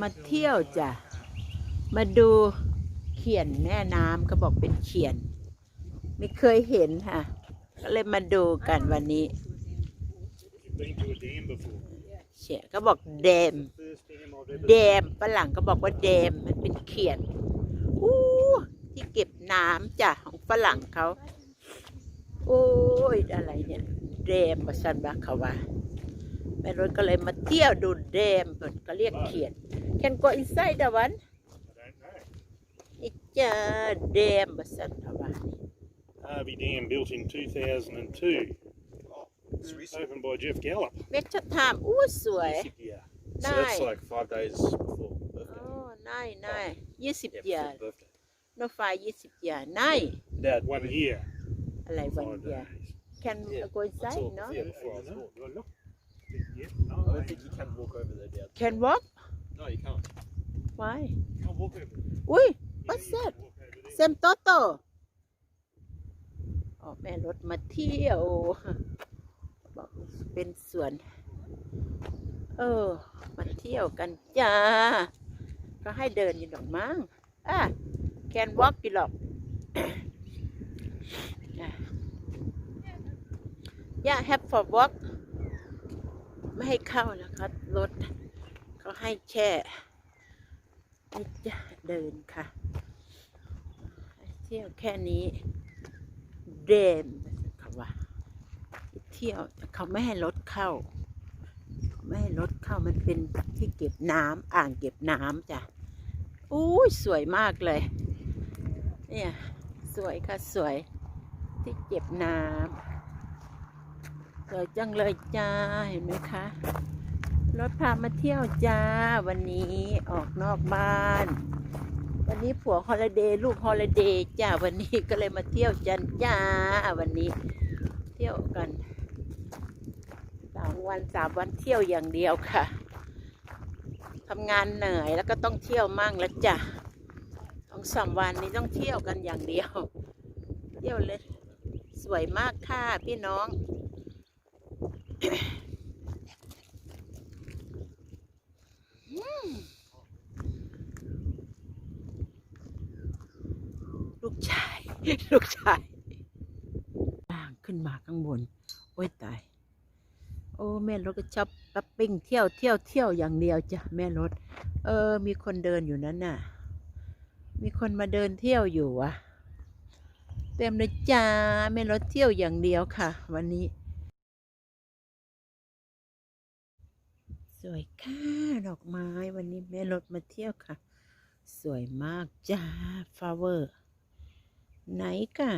มาเที่ยวจ้ะ มาดูเขียนแม่น้ำเขาบอกเป็นเขียน ไม่เคยเห็นค่ะ ก็เลยมาดูกันวันนี้ Been to a dam before. เขียนเขาบอกแดม First dam I've ever แดมฝรั่งก็บอกว่าแดมมันเป็นเขียนอู้ที่เก็บน้ำจ้ะของฝรั่งเขา โอ้ย อะไรเนี่ยแดมประสันบาเขาว่า แม่รถก็เลยมาเที่ยวดูแดมเพิ่นก็เรียกเขียน Can go inside the one I don't know. นี่จ้าแดมประสันเขาว่า Harvey Dam built in 2002. It's recent. Opened by Jeff Gallup. เมชไทม์อู้สวย Yeah. So that's Nice. like five days before โอ้ birthday. นายนายยี่สิบ Yeah, เยีย before birthday. โนไฟยี่สิบเยียนาย Dad, One year. อะไรวัน Five เยีย days. Can Yeah, go inside all- no yeah. Yeah, before I was no, born. do I look? Yeah, I no, don't think you can walk over there, Dad. Can walk No, you can't. why I'll walk over there. อุ้ย Yeah, What's you can that? walk over there. เซมโตโตออกแม่รถมาเที่ยว บอกเป็นสวน เออ มาเที่ยวกันจ้า ก็ให้เดินอยู่ดอกมั้งอะแคนวอล์กกี่หรอกย่าแฮปฟอร์วอล์ก ไม่ให้เข้านะคะรถเขาให้แช่นี่จะเดินค่ะ เที่ยวแค่นี้ เดมเขาว่าเที่ยวแต่เขาไม่ให้รถเข้าไม่ให้รถเข้ามันเป็นที่เก็บน้ำอ่างเก็บน้ำจ้ะอู้สวยมากเลย เนี่ย สวยค่ะ สวยที่เก็บน้ำ สวยจังเลยจ้า เห็นไหมคะ รถพามาเที่ยวจ้า วันนี้ออกนอกบ้าน วันนี้ผัวฮอลเดย์ลูกฮอลเดย์จ้า วันนี้ก็เลยมาเที่ยวจันจ้า วันนี้ เที่ยวกันสามวันสามวันเที่ยวอย่างเดียวค่ะทำงานเหนื่อยแล้วก็ต้องเที่ยวมั่งแล้วจ้ะสองสามวันนี้ต้องเที่ยวกันอย่างเดียว เที่ยวเลย สวยมากค่ะพี่น้อง ลูกชาย ลูกชายล่างขึ้นมาข้างบน โอ้ยตาย โอ้ แม่รถก็ชอบปั๊บปิ้งเที่ยวเที่ยวเที่ยวอย่างเดียวจ้ะแม่รถ เออ มีคนเดินอยู่นั้นน่ะ มีคนมาเดินเที่ยวอยู่วะเต็มเลยจ้าแม่รถเที่ยวอย่างเดียวค่ะ วันนี้ สวยค่ะ ดอกไม้วันนี้แม่รถมาเที่ยวค่ะ สวยมากจ้าฟลาเวอร์ ไหนกะ